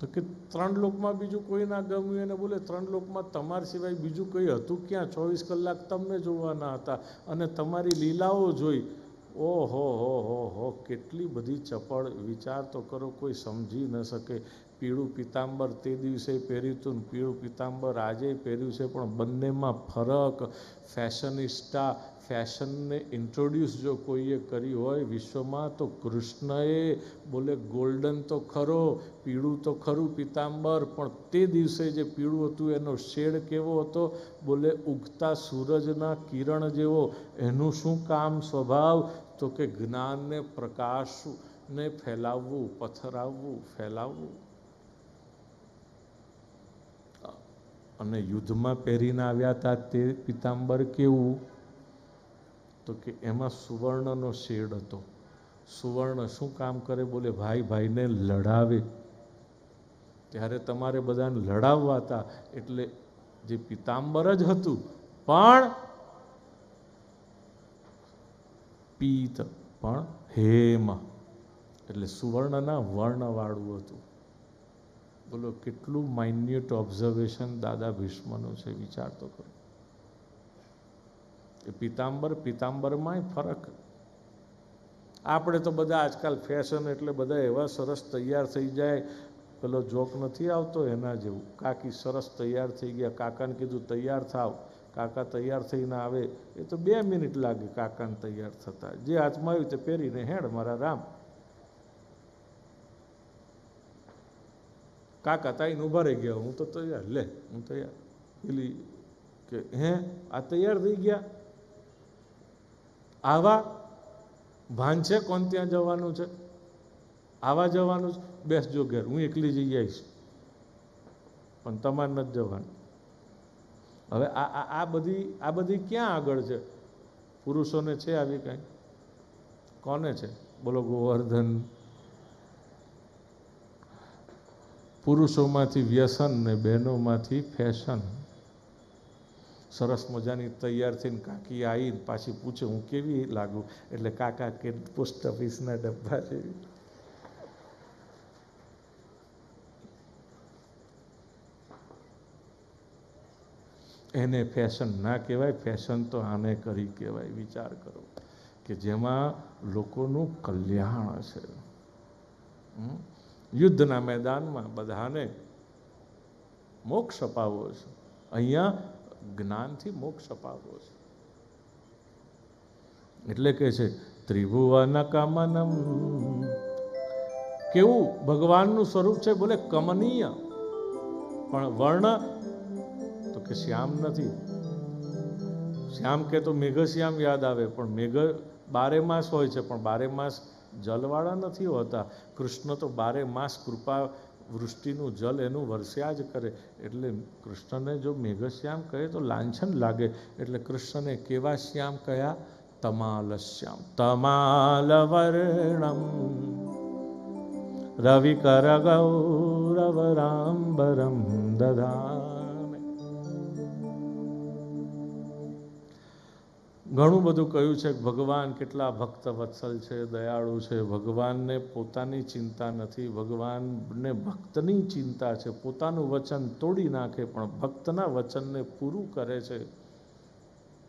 તો કે ત્રણ લોકમાં બીજું કોઈ ના ગમ્યું એને બોલે, ત્રણ લોકમાં તમારા સિવાય બીજું કંઈ હતું ક્યાં? ચોવીસ કલાક તમને જોવાના હતા અને તમારી લીલાઓ જોઈ ઓહો, હો હો હો, કેટલી બધી ચપળ. વિચાર તો કરો, કોઈ સમજી ન શકે. પીળું પિતાંબર તે દિવસે પહેર્યું હતું પીળું પિતાંબર આજે પહેર્યું છે, પણ બંનેમાં ફરક. ફેશનિસ્ટા, ફેશનને ઇન્ટ્રોડ્યુસ જો કોઈએ કરી હોય વિશ્વમાં, તો કૃષ્ણએ બોલે, ગોલ્ડન તો ખરો, પીળું તો ખરું પિતાંબર, પણ તે દિવસે જે પીળું હતું, એનો શેડ કેવો હતો? બોલે, ઉગતા સૂરજના કિરણ જેવો. એનું શું કામ સ્વભાવ? તો કે જ્ઞાનને પ્રકાશને ફેલાવવું, પથરાવવું, ફેલાવવું. અને યુદ્ધમાં પહેરીને આવ્યા હતા તે પિતાંબર કેવું? તો કે એમાં સુવર્ણનો શેડ હતો. સુવર્ણ શું કામ કરે? બોલે, ભાઈ, ભાઈને લડાવે. ત્યારે તમારે બધાને લડાવવા હતા. એટલે જે પિતાંબર જ હતું. પણ પીત પણ હેમ. એટલે સુવર્ણના વર્ણવાળું હતું. બોલો, કેટલું માઇન્યુટ ઓબ્ઝર્વેશન દાદા ભીષ્મનું છે, વિચાર તો કરો. એ પિતાંબર, પિતાંબરમાંય ફરક. આપણે તો બધા આજકાલ ફેશન એટલે બધા એવા સરસ તૈયાર થઈ જાય પેલો જોક નથી આવતો એના જેવું. કાકી સરસ તૈયાર થઈ ગયા. કાકાને કીધું, તૈયાર થાવ. કાકા તૈયાર થઈને આવે. એ તો બે મિનિટ લાગે કાકાને તૈયાર થતા. જે હાથમાં આવ્યું તે પહેરીને હેડ મારા રામ. કાકા તાઈને ઊભા રહી ગયા. હું તો તૈયાર. લે, હું તૈયાર. પેલી કે, હે, આ તૈયાર થઈ ગયા? આવા? ભાન છે કોણ ત્યાં જવાનું છે? આવા જવાનું જ? બેસજો ઘેર, હું એકલી જઈ આવીશ. પણ તમારે નથી જવાનું. હવે આ આ બધી આ બધી ક્યાં આગળ છે? પુરુષોને છે આવી કાંઈ? કોને છે? બોલો, ગોવર્ધન. પુરુષોમાંથી વ્યસન ને બહેનોમાંથી ફેશન. સરસ મજાની તૈયાર થઈને કાકી આવીને પાછી પૂછે, હું કેવી લાગુ? એટલે કાકા કે, પોસ્ટ ઓફિસના ડબ્બા જેવી. એને ફેશન ના કહેવાય, ફેશન તો આને કરી કહેવાય. વિચાર કરો કે જેમાં લોકોનું કલ્યાણ છે? યુદ્ધના મેદાનમાં બધાને મોક્ષ અપાવવો છે અહીંયા જ્ઞાનથી મોક્ષ અપાવવો છે એટલે કે છે ત્રિભુવન કમનમ. કેવું? ભગવાનનું સ્વરૂપ છે, બોલે, કમનીય. પણ વર્ણ તો કે શ્યામ નથી. શ્યામ કે તો મેઘશ્યામ યાદ આવે, પણ મેઘ બારે માસ હોય છે, પણ બારે માસ જલવાળા નથી હોતા. કૃષ્ણ તો બારે માસ કૃપા વૃષ્ટિનું જલ એનું વરસ્યા જ કરે. એટલે કૃષ્ણને જો મેઘશ્યામ કહે તો લાંછન લાગે. એટલે કૃષ્ણને કેવા શ્યામ કયા? તમાલ શ્યામ. તમાલ વર્ણમ. રવિકર ગૌરવ રામબરમ ઘણું બધું કહ્યું છે, ભગવાન કેટલા ભક્ત વત્સલ છે, દયાળુ છે. ભગવાનને પોતાની ચિંતા નથી, ભગવાનને ભક્તની ચિંતા છે. પોતાનું વચન તોડી નાખે, પણ ભક્તના વચનને પૂરું કરે છે.